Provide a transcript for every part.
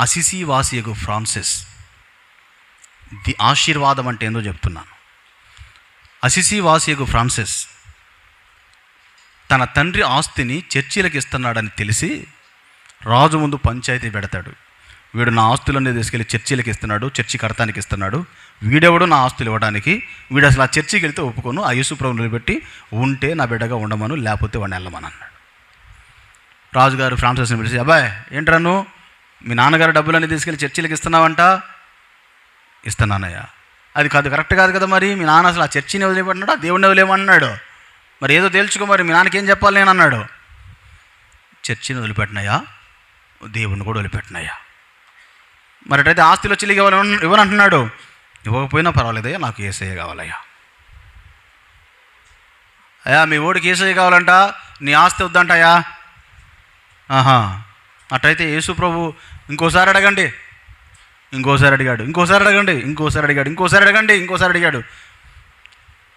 Assisi వాసియగు Francis. The ఆశీర్వాదం అంటే ఏందో చెప్తున్నాను అసిసి వాసియగు ఫ్రాన్సిస్ తన తండ్రి ఆస్తిని చర్చిలకు ఇస్తున్నాడని తెలిసి రాజు ముందు పంచాయతీ పెడతాడు. వీడు నా ఆస్తులన్నీ తీసుకెళ్ళి చర్చిలకు ఇస్తున్నాడు చర్చి కడతానికి ఇస్తున్నాడు. వీడెవడు నా ఆస్తులు ఇవ్వడానికి వీడు అసలు ఆ చర్చికి వెళ్తే ఒప్పుకోను ఆ యేసుప్రభు నిలబెట్టి ఉంటే నా బిడ్డగా ఉండమను లేకపోతే వాడిని వెళ్ళమని అన్నాడు. రాజుగారు ఫ్రాన్సిస్ని పిలిచి అబ్బాయి ఏంట్రా నువ్వు? మీ నాన్నగారు డబ్బులన్నీ తీసుకెళ్ళి చర్చిలకు ఇస్తున్నావంట? ఇస్తున్నానయ్యా. అది కాదు కరెక్ట్ కాదు కదా మరి? మీ నాన్న అసలు ఆ చర్చిని వదిలేమన్నాడు ఆ దేవుడిని వదిలేమన్నాడు మరి ఏదో తేల్చుకో మరి మీ నాన్నకి ఏం చెప్పాలి నేను అన్నాడు. చర్చిని వదిలిపెట్టినయ్యా దేవుడిని కూడా వదిలిపెట్టినయ్యా. మరి అటైతే ఆస్తిలో చిల్లి ఇవ్వను ఇవ్వనంటున్నాడు. ఇవ్వకపోయినా పర్వాలేదయ్యా నాకు ఏసయ్య కావాలయ్యా. అయ్యా మీ ఓడికి ఏసయ్య కావాలంట నీ ఆస్తి వద్దంటయ్యా. ఆహా. అట్లయితే యేసు ప్రభు ఇంకోసారి అడగండి. ఇంకోసారి అడిగాడు. ఇంకోసారి అడగండి. ఇంకోసారి అడిగాడు. ఇంకోసారి అడగండి. ఇంకోసారి అడిగాడు.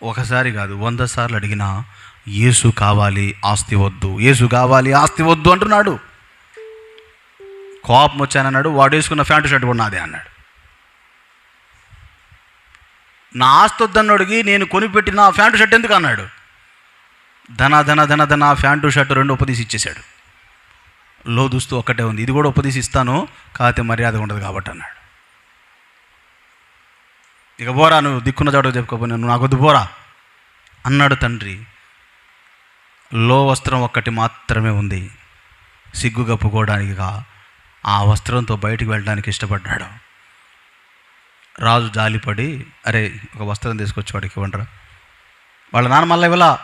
ఒకసారి కాదు వంద సార్లు అడిగినా యేసు కావాలి ఆస్తి వద్దు. యేసు కావాలి ఆస్తి వద్దు అంటున్నాడు. కోపం వచ్చానన్నాడు వాడు వేసుకున్న ప్యాంటు షర్ట్ కూడా నాదే అన్నాడు. నా ఆస్తి వద్దన్నాడుకి నేను కొనిపెట్టిన ప్యాంటు షర్ట్ ఎందుకు అన్నాడు? ధన ధన ధన ధన ప్యాంటు షర్ట్ రెండు ఉపదీసి ఇచ్చేశాడు లో దుస్తూ ఒక్కటే ఉంది. ఇది కూడా ఉపదేశిస్తాను ఇస్తాను కాకపోతే మర్యాద ఉండదు కాబట్టి అన్నాడు. ఇక పోరా నువ్వు దిక్కున్న చోట చెప్పుకోపో నువ్వు నాకొద్దు పోరా అన్నాడు తండ్రి. లో వస్త్రం ఒక్కటి మాత్రమే ఉంది. సిగ్గు కప్పుకోవడానికి ఆ వస్త్రంతో బయటికి వెళ్ళడానికి ఇష్టపడ్డాడు. రాజు జాలిపడి అరే ఒక వస్త్రం తీసుకొచ్చి వాడికి ఇవ్వండిరా. వాళ్ళ నాన్న మళ్ళీ ఇవ్వలా?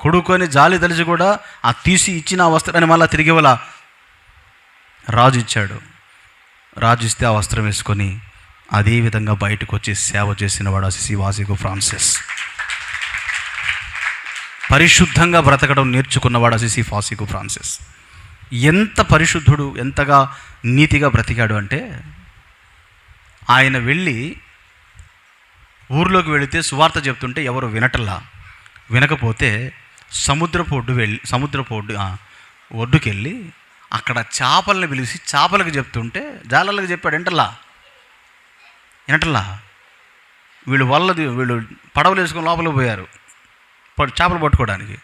కొడుకొని జాలి తెలిసి కూడా ఆ తీసి ఇచ్చిన ఆ వస్త్రాన్ని మళ్ళీ తిరిగి ఇవ్వలా? రాజు ఇచ్చాడు. రాజు ఇస్తే ఆ వస్త్రం వేసుకొని అదే విధంగా బయటకు వచ్చి సేవ చేసిన వాడు అసిసి ఫ్రాన్సిస్. పరిశుద్ధంగా బ్రతకడం నేర్చుకున్నవాడు అసిసి ఫాసికు ఫ్రాన్సిస్. ఎంత పరిశుద్ధుడు ఎంతగా నీతిగా బ్రతికాడు అంటే ఆయన వెళ్ళి ఊర్లోకి వెళితే సువార్త చెప్తుంటే ఎవరు వినటల్లా. వినకపోతే సముద్రపు ఒడ్డు వెళ్ళి సముద్రపు ఒడ్డు ఒడ్డుకెళ్ళి అక్కడ చేపలను పిలిచి చేపలకు చెప్తుంటే జాలలకు చెప్పాడు ఎంటల్లా ఎంటల్లా వీళ్ళు వల్లది వీళ్ళు పడవలు వేసుకొని లోపలికి పోయారు చేపలు పట్టుకోవడానికి.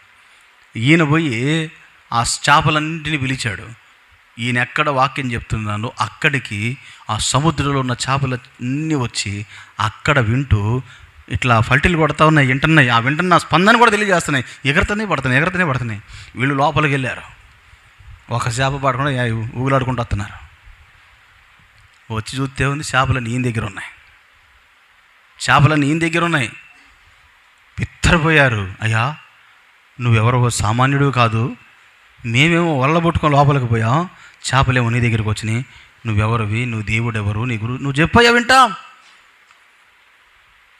ఈయన పోయి ఆ చేపలన్నింటినీ పిలిచాడు. ఈయన ఎక్కడ వాక్యం చెప్తున్నానో అక్కడికి ఆ సముద్రంలో ఉన్న చేపలు అన్నీ వచ్చి అక్కడ వింటూ ఇట్లా ఫల్టీలు కొడతా ఉన్నాయి వింటున్నాయి. ఆ వింటున్న స్పందన కూడా తెలియజేస్తున్నాయి. ఎగరతనే పడుతున్నాయి ఎగరతనే పడుతున్నాయి. వీళ్ళు లోపలికి వెళ్ళారు. ఒక చేప పడకుండా ఊగులాడుకుంటూ వస్తున్నారు. వచ్చి చూస్తే ఉంది చేపలు ఈయన దగ్గర ఉన్నాయి. చేపలు ఈయన దగ్గర ఉన్నాయి. పిత్తరపోయారు. అయ్యా నువ్వెవరో సామాన్యుడు కాదు. మేమేమో వల్ల పట్టుకొని లోపలికి పోయాం. చేపలేమో నీ దగ్గరికి వచ్చినాయి. నువ్వెవరివి? నువ్వు దేవుడు ఎవరు నీ గురువు నువ్వు చెప్పయ్యా వింటాం.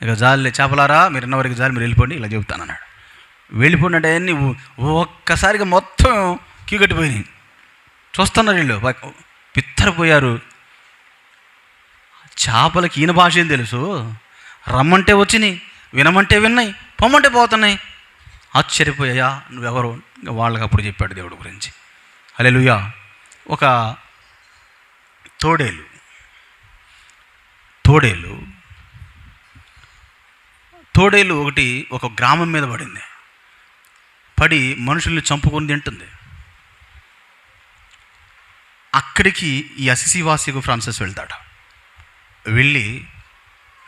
ఇక జాలి చేపలారా? మీరు ఇన్నవరకు జాలి మీరు వెళ్ళిపోండి ఇలా చెబుతాను అన్నాడు వెళ్ళిపోయినట్టు అన్నీ ఒక్కసారిగా మొత్తం కీగట్టిపోయినాయి చూస్తున్నారు వీళ్ళు. పిత్తరపోయారు. చేపలకి ఈయన భాష ఏం తెలుసు? రమ్మంటే వచ్చినాయి వినమంటే విన్నాయి పొమ్మంటే పోతున్నాయి. ఆశ్చర్యపోయా నువ్వెవరు? వాళ్ళకి అప్పుడు చెప్పాడు దేవుడి గురించి. హల్లెలూయా. ఒక తోడేలు. తోడేలు. తోడేలు ఒకటి ఒక గ్రామం మీద పడింది. పడి మనుషుల్ని చంపుకొని తింటుంది. అక్కడికి ఈ అసిసివాసిగు ఫ్రాన్సిస్ వెళ్తాడు. వెళ్ళి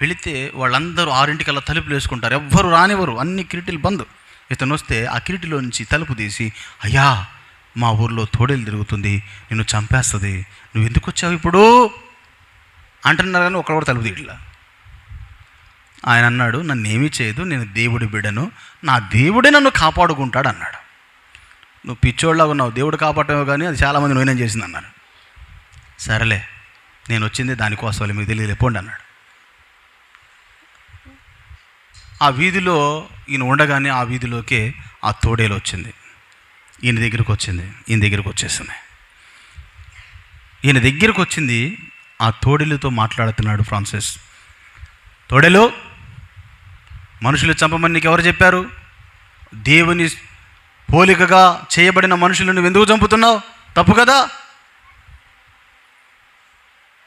వెళితే వాళ్ళందరూ ఆరింటికల్లా తలుపులు వేసుకుంటారు. ఎవ్వరు రానివ్వరు. అన్ని కిరీటీలు బంద్. ఇతను వస్తే ఆ కిరీటిలో నుంచి తలుపు తీసి అయ్యా మా ఊర్లో తోడేలు తిరుగుతుంది. నిన్ను చంపేస్తుంది. నువ్వు ఎందుకు వచ్చావు ఇప్పుడు? అంటున్నారు కానీ ఒకడు కూడా తలుపు తీయట్లా. ఆయన అన్నాడు నన్ను ఏమీ చేయదు. నేను దేవుడి బిడ్డను నా దేవుడే నన్ను కాపాడుకుంటాడు అన్నాడు నువ్వు పిచ్చోళ్ళగా ఉన్నావు దేవుడు కాపాడటమే కానీ అది చాలామంది నోయనం చేసింది అన్నారు సరేలే నేను వచ్చింది దానికోసం మీకు తెలియదు పోండి అన్నాడు. ఆ వీధిలో ఈయన ఉండగానే ఆ వీధిలోకి ఆ తోడేలు వచ్చింది. ఈయన దగ్గరికి వచ్చింది ఈయన దగ్గరికి వచ్చేసింది. ఈయన దగ్గరికి వచ్చింది ఆ తోడేలుతో మాట్లాడుతున్నాడు ఫ్రాన్సిస్. తోడేలు మనుషులు చంపమని నీకు ఎవరు చెప్పారు? దేవుని పోలికగా చేయబడిన మనుషులను నువ్వు ఎందుకు చంపుతున్నావు? తప్పు కదా?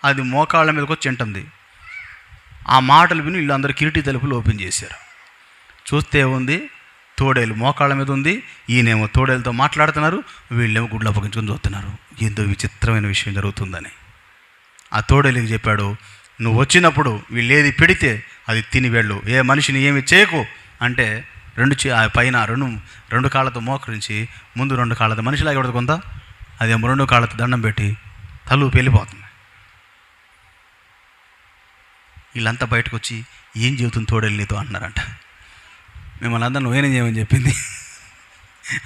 అది మోకాళ్ళ మీదకి వచ్చి ఉంటుంది ఆ మాటలు విని వీళ్ళందరూ కిరీటి తలుపులు ఓపెన్ చేశారు. చూస్తే ఉంది తోడేలు మోకాళ్ళ మీద ఉంది. ఈయనేమో తోడేలతో మాట్లాడుతున్నారు. వీళ్ళేమో గుడ్లు అప్పగించుకొని చూస్తున్నారు. ఎంతో విచిత్రమైన విషయం జరుగుతుందని. ఆ తోడేలికి చెప్పాడు? నువ్వు వచ్చినప్పుడు వీళ్ళు ఏది పెడితే అది తిని వెళ్ళు. ఏ మనిషిని ఏమి చేయకు అంటే రెండు చే- ఆ పైన రెండు రెండు కాళ్ళతో మోకరించి ముందు రెండు కాళ్ళతో మనిషిలాగా ఎవడదు కొంత అదేమో రెండు కాళ్ళతో దండం పెట్టి తలు వెళ్ళిపోతుంది. వీళ్ళంతా బయటకు వచ్చి ఏం జీవితం తోడేలు నీతో అన్నారంట. మిమ్మల్ని అందరూ నువ్వేనే చేయమని చెప్పింది?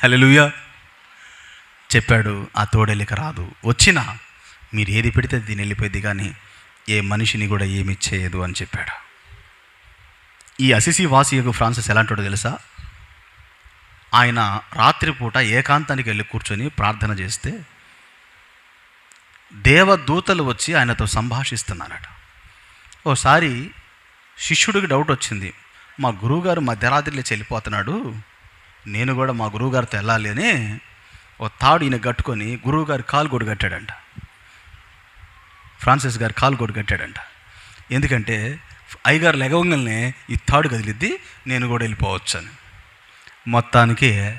హల్లెలూయా. చెప్పాడు ఆ తోడేలిక రాదు. వచ్చినా మీరు ఏది పెడితే దీని వెళ్ళిపోయింది కానీ ఏ మనిషిని కూడా ఏమి చేయదు అని చెప్పాడు. ఈ అసిసి వాసియకు ఫ్రాన్సిస్ ఎలాంటివాడో తెలుసా? ఆయన రాత్రిపూట ఏకాంతానికి వెళ్ళి కూర్చొని ప్రార్థన చేస్తే దేవదూతలు వచ్చి ఆయనతో సంభాషిస్తున్నారట. ఓసారి శిష్యుడికి డౌట్ వచ్చింది. మా గురువుగారు మధ్యరాత్రిలో చెల్లిపోతున్నాడు. నేను కూడా మా గురువుగారితో వెళ్ళాలి అని ఓ తాడు ఈయన కట్టుకొని గురువుగారి కాలు కొడు కట్టాడంట ఫ్రాన్సిస్ గారు కాలు కొడు కట్టాడంట ఎందుకంటే అయ్యగారు లెగవంగల్ని ఈ తాడు కదిలిద్ది నేను కూడా వెళ్ళిపోవచ్చు అని మొత్తానికి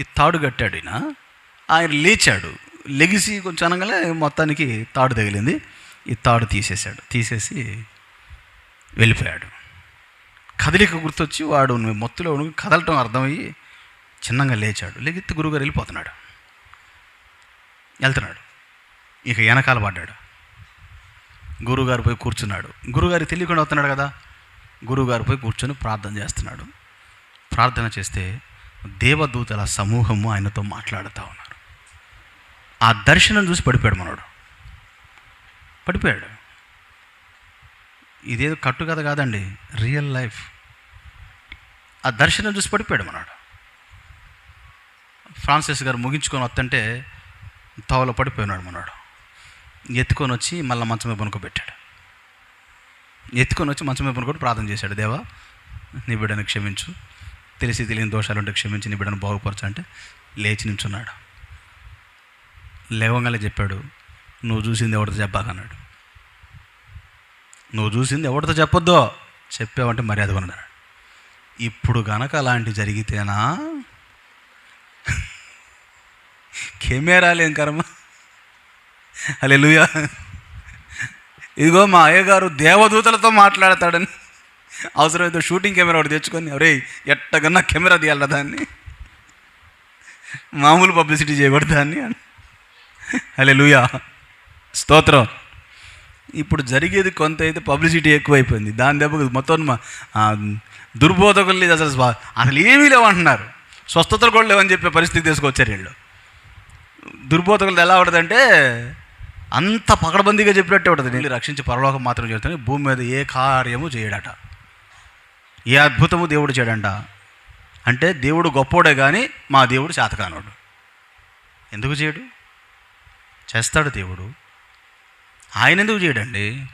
ఈ తాడు కట్టాడు ఈయన. ఆయన లేచాడు. లెగిసి కొంచెం అనగానే మొత్తానికి తాడు తగిలింది. ఈ తాడు తీసేశాడు. తీసేసి వెళ్ళిపోయాడు. కదలిక గుర్తొచ్చి వాడు మొత్తులో ఉనికి కదలటం అర్థమయ్యి చిన్నగా లేచాడు. లెగిత్తి గురువుగారు వెళ్ళిపోతున్నాడు. వెళ్తున్నాడు. ఇక వెనకాల పడ్డాడు. గురువుగారు పోయి కూర్చున్నాడు. గురువుగారికి తెలియకుండా వస్తున్నాడు కదా? గురువుగారు పోయి కూర్చొని ప్రార్థన చేస్తున్నాడు. ప్రార్థన చేస్తే దేవదూతల సమూహము ఆయనతో మాట్లాడుతూ ఉన్నారు. ఆ దర్శనం చూసి పడిపోయాడు మనోడు. పడిపోయాడు. ఇదేదో కట్టు కథ కాదండి రియల్ లైఫ్. ఆ దర్శనం చూసి పడిపోయాడు మనోడు. ఫ్రాన్సిస్ గారు ముగించుకొని వస్తుంటే తవలో పడిపోయినాడు మనోడు. ఎత్తుకొని వచ్చి మళ్ళీ మంచం మీద పనుకోబెట్టాడు ఎత్తుకొని వచ్చి మంచం మీద పనుకొని ప్రార్థన చేశాడు. దేవా నీ బిడ్డను క్షమించు. తెలిసి తెలియని దోషాలు ఉంటే క్షమించి నీ బిడ్డను బాగుపరచంటే లేచి నించున్నాడు. లేవంగానే చెప్పాడు నువ్వు చూసింది ఎవరితో చెప్పాకన్నాడు నువ్వు చూసింది ఎవరితో చెప్పొద్దో? చెప్పావంటే మర్యాద కొన్నాడు ఇప్పుడు గనక అలాంటి జరిగితేనా? కెమెరా లేని కర్మ? అలే ఇదిగో మా అయ్యగారు దేవదూతలతో మాట్లాడతాడని. అవసరమైతే షూటింగ్ కెమెరా ఒకటి తెచ్చుకొని అరే ఎట్టగన్నా కెమెరా తీయాలి దాన్ని. మామూలు పబ్లిసిటీ చేయకూడదు దాన్ని. అలే లూయా స్తోత్రం. ఇప్పుడు జరిగేది కొంత అయితే పబ్లిసిటీ ఎక్కువైపోయింది. దాని దెబ్బకు మొత్తం దుర్బోధకులు లేదు అసలు అసలు ఏమీ లేవంటున్నారు. స్వస్థతలు కూడా లేవని చెప్పే పరిస్థితి తీసుకొచ్చారు వీళ్ళు. దుర్బోధకులు ఎలా ఉంటుందంటే అంత పకడబందీగా చెప్పినట్టే ఉంటుంది. నేను రక్షించి పరలోకం మాత్రం చేస్తాను భూమి మీద ఏ కార్యము చేయడట. ఏ అద్భుతము దేవుడు చేయడంట. అంటే దేవుడు గొప్పోడే కానీ మా దేవుడు చేతకానోడు. ఎందుకు చేయడు? చేస్తాడు దేవుడు. ఆయన ఎందుకు చేయడండి?